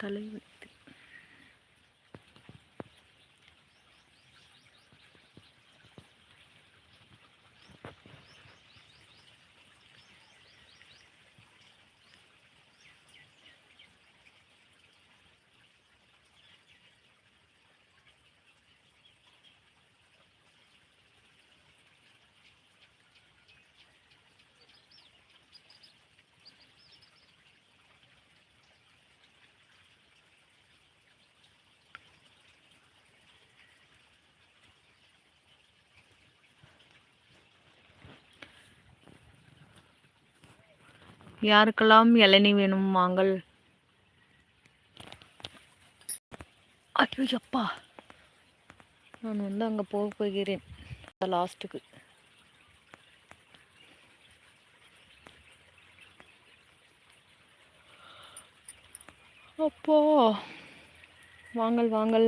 தலைவலி யாருக்கெல்லாம் இளநீ வேணும் வாங்கள் ஐயோ அப்பா நான் வந்து அங்கே போக போகிறேன். லாஸ்ட்டுக்கு. அப்போ. வாங்கள் வாங்கள்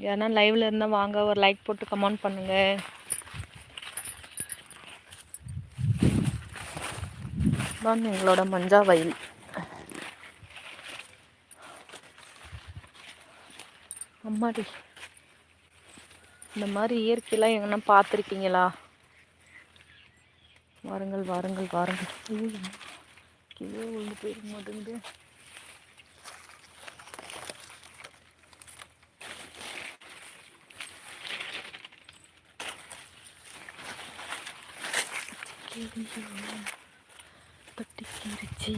யாருன்னா லைவ்ல இருந்தால் வாங்க. ஒரு லைக் போட்டு கமெண்ட் பண்ணுங்க. தான் எங்களோட மஞ்சா வயல். அம்மாடி இந்த மாதிரி இயற்கையெல்லாம் எங்கன்னா பார்த்துருக்கீங்களா? வாருங்கள் வாருங்கள் வாருங்கள். கீழே விழுந்து போயிருக்க மாட்டேங்குது പട്ടിക്കിറച്ചി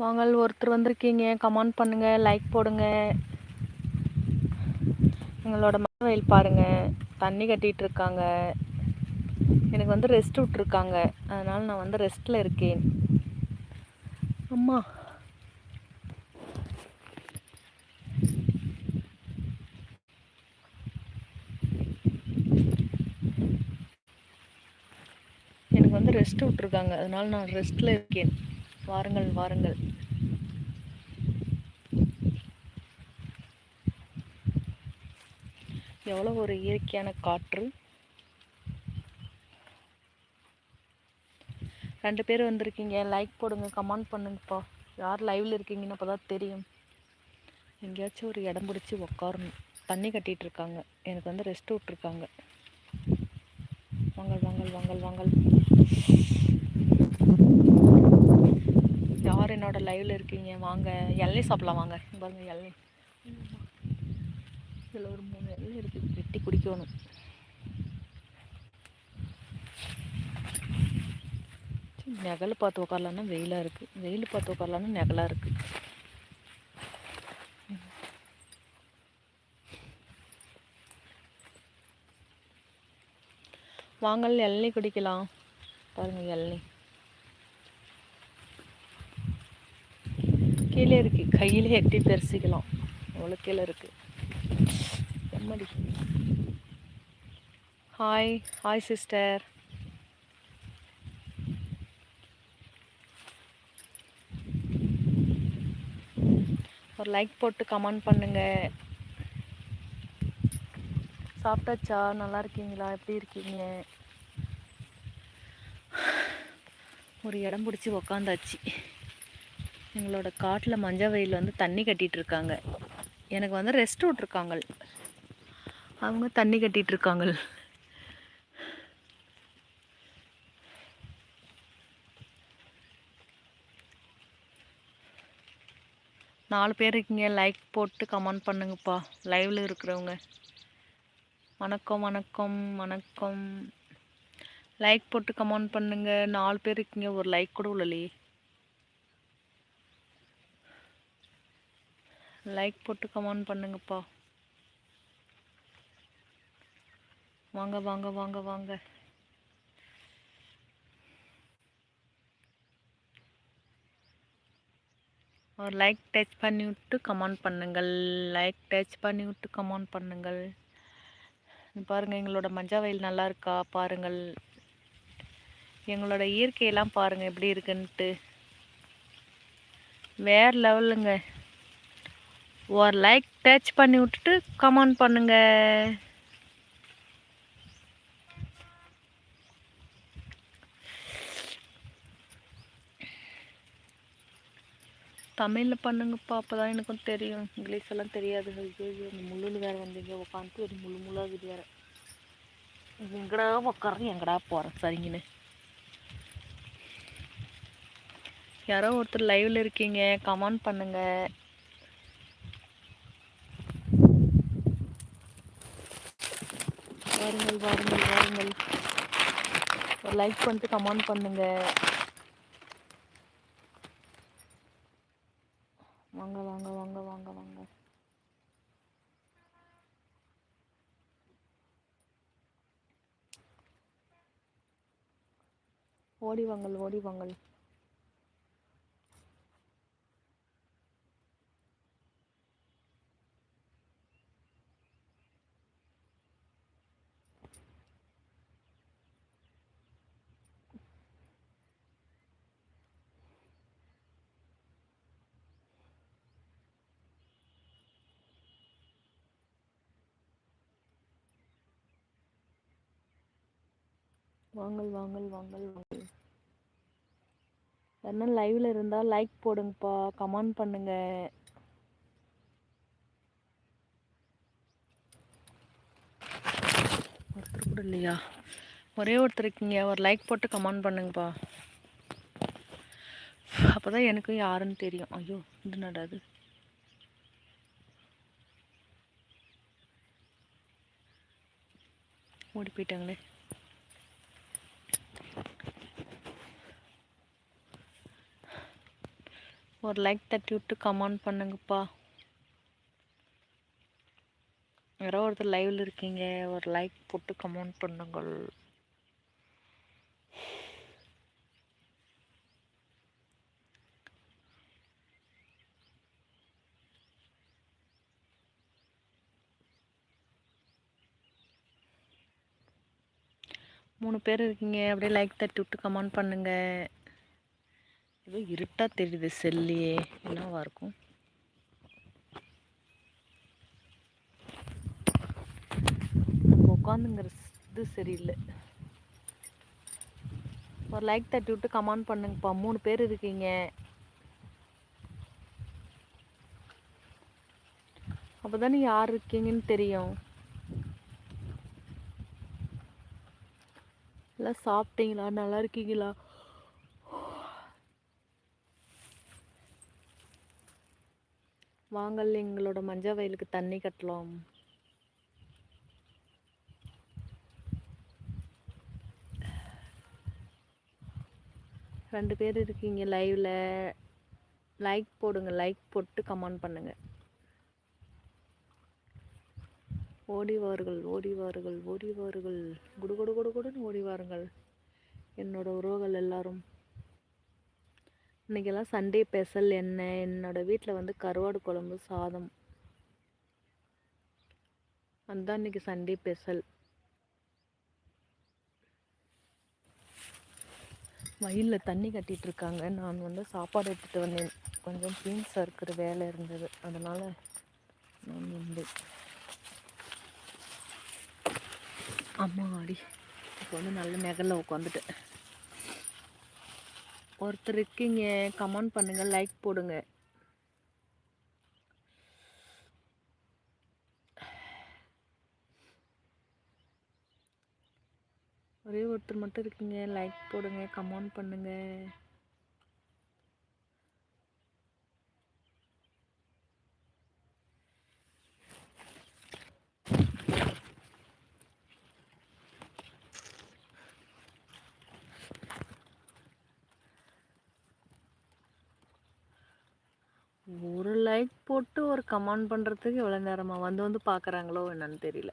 வாங்கள் ஒருத்தர் வந்திருக்கீங்க கமெண்ட் பண்ணுங்க லைக் போடுங்க. எங்களோட மழை வயல் பாருங்க. தண்ணி கட்டிட்டு இருக்காங்க. எனக்கு வந்து ரெஸ்ட் விட்டுருக்காங்க. அதனால நான் வந்து ரெஸ்ட்டில் இருக்கேன். அம்மா. எனக்கு வந்து ரெஸ்ட் விட்டுருக்காங்க. அதனால நான் ரெஸ்ட்டில் இருக்கேன். வாருங்கள் வாருங்கள். எவ்வளோ ஒரு இயற்கையான காற்று. ரெண்டு பேர் வந்திருக்கீங்க லைக் போடுங்க கமெண்ட் பண்ணுங்கப்பா. யார் லைவ்ல இருக்கீங்கன்னு அப்போ தான் தெரியும். எங்கேயாச்சும் ஒரு இடம் பிடிச்சி உக்காரணும். தண்ணி கட்டிட்டு இருக்காங்க. எனக்கு வந்து ரெஸ்ட் விட்ருக்காங்க வாங்கல் வாங்கல் வாங்கல் வாங்கல் யார் என்னோட லைவ்ல இருக்கீங்க. வாங்க. இளநீ சாப்பிடலாம். வாங்க. பாருங்க இளநீ இதில் ஒரு மூணு இளநீ இருக்குது வெட்டி குடிக்கணும். நெகல் பார்த்து உட்காரலான்னா வெயிலாக இருக்குது வெயில் பார்த்து உட்காரலான்னா நெகலாக இருக்குது வாங்கல் இளநீ குடிக்கலாம். பாருங்க இளநீ கீழே இருக்கு. கையிலே எட்டி பெருசிக்கலாம் அவ்வளோ கீழே இருக்கு. எம்மடி ஹாய் ஹாய் சிஸ்டர் ஒரு லைக் போட்டு கமெண்ட் பண்ணுங்க. சாப்பிட்டாச்சா? நல்லா இருக்கீங்களா? எப்படி இருக்கீங்க? ஒரு இடம் பிடிச்சி உக்காந்தாச்சு. எங்களோட காட்டில் மஞ்சள் வயலில் வந்து தண்ணி கட்டிகிட்டு இருக்காங்க எனக்கு வந்து ரெஸ்ட் விட்ருக்காங்க அவங்க தண்ணி கட்டிட்டு இருக்காங்க நாலு பேர் இருக்கீங்க லைக் போட்டு கமெண்ட் பண்ணுங்கப்பா. லைவில் இருக்கிறவங்க. வணக்கம் வணக்கம் வணக்கம். லைக் போட்டு கமெண்ட் பண்ணுங்கள் நாலு பேர் இருக்கீங்க ஒரு லைக் கூட உள்ளலையே. லைக் போட்டு கமெண்ட் பண்ணுங்கப்பா. வாங்க வாங்க வாங்க வாங்க. ஒரு லைக் டச் பண்ணி விட்டு கமெண்ட் பண்ணுங்கள். லைக் டச் பண்ணி விட்டு கமெண்ட் பண்ணுங்கள். பாருங்கள் எங்களோட மஞ்சா வயல் நல்லா இருக்கா? பாருங்கள். எங்களோட இயற்கையெல்லாம் பாருங்கள் எப்படி இருக்குன்ட்டு. வேறு லெவலுங்க ஒரு லைக் டச் பண்ணி விட்டுட்டு கமெண்ட் பண்ணுங்க. தமிழில் பண்ணுங்கப்பா அப்போ தான் எனக்கும் தெரியும். இங்கிலீஷ் எல்லாம் தெரியாது. ஐயோ இந்த முள்ளுன்னு வேறு வந்தீங்க உட்காந்துட்டு ஒரு முழு முள்ளாகுது வேறு. எங்கடா உட்காரன் எங்கடா போகிறேன் சரிங்கன்னு. யாரோ ஒருத்தர் லைவில் இருக்கீங்க. கமெண்ட் பண்ணுங்கள் வாருங்கள் வாருங்கள் வாருங்கள். ஒரு லைக் பண்ணிட்டு கமெண்ட் பண்ணுங்க. வாங்க வாங்க வாங்க வாங்க வாங்க. ஓடி வாங்கள். வாங்கல் வாங்கல் வாங்கல் வாங்கல். யாருன்னா லைவில் என்ன லைவ்ல இருந்தால் லைக் போடுங்கப்பா கமெண்ட் பண்ணுங்க. ஒருத்தர் கூட இல்லையா? ஒரே ஒருத்தர் இருக்கீங்க ஒரு லைக் போட்டு கமெண்ட் பண்ணுங்கப்பா. அப்போதான் எனக்கும் யாருன்னு தெரியும். ஐயோ இது நடாது ஓடி போயிட்டாங்களே. ஒரு லைக் தட்டி விட்டு கமெண்ட் பண்ணுங்கப்பா. யாரோ ஒருத்தர் லைவில் இருக்கீங்க ஒரு லைக் போட்டு கமெண்ட் பண்ணுங்கள். மூணு பேர் இருக்கீங்க அப்படியே லைக் தட்டி விட்டு கமெண்ட் பண்ணுங்கள் ஏதோ இருட்டாக தெரியுது செல்லியே. என்னவா இருக்கும்? நம்ம உட்காந்துங்கிற இது சரியில்லை. ஒரு லைக் தட்டி விட்டு கமெண்ட் பண்ணுங்கப்பா. மூணு பேர் இருக்கீங்க. அப்போ தானே யார் இருக்கீங்கன்னு தெரியும். எல்லாம் சாப்பிட்டீங்களா? நல்லா இருக்கீங்களா? வாங்கல் எங்களோட மஞ்சள் வயலுக்கு தண்ணி கட்டலாம். ரெண்டு பேர் இருக்கீங்க லைவ்ல லைக் போடுங்க லைக் போட்டு கமெண்ட் பண்ணுங்க. ஓடிவார்கள் ஓடிவார்கள் ஓடிவார்கள் குடு குடு குடு குடுன்னு ஓடிவாருங்கள். என்னோட உறவுகள் எல்லாரும். இன்றைக்கெல்லாம் சண்டே ஸ்பெஷல் என்ன என்னோடய வீட்டில் வந்து கருவாடு குழம்பு சாதம். அதுதான் இன்றைக்கி சண்டே ஸ்பெஷல் வயலில் தண்ணி கட்டிகிட்டு இருக்காங்க. நான் வந்து சாப்பாடு எடுத்துகிட்டு வந்தேன். கொஞ்சம் பீன்ஸ் இருக்கிற வேலை இருந்தது. அதனால் நான் வந்து அம்மா ஆடி இப்போ வந்து நல்ல நெகலில் உட்காந்துட்டேன் ஒருத்தர் இருக்கீங்க கமெண்ட் பண்ணுங்க. லைக் போடுங்க. ஒரே ஒருத்தர் மட்டும் இருக்கீங்க. லைக் போடுங்க. கமெண்ட் பண்ணுங்கள் ஒரு லைக் போட்டு ஒரு கமெண்ட் பண்ணுறதுக்கு எவ்வளோ நேரமா? வந்து வந்து பார்க்குறாங்களோ என்னன்னு தெரியல.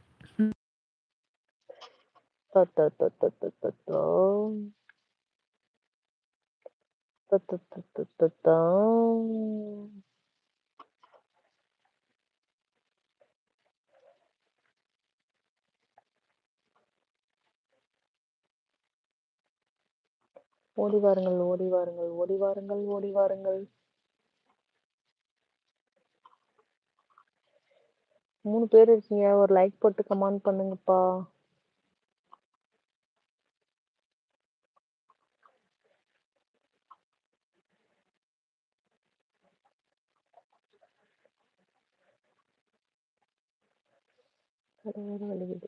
ஓடி வாருங்கள், ஓடி வாருங்கள், ஓடி வாருங்கள், ஓடி வாருங்கள். மூணு பேர் இருக்கீங்க. ஒரு லைக் போட்டு கமெண்ட் பண்ணுங்கப்பா. வேறு வேற வலிக்குது.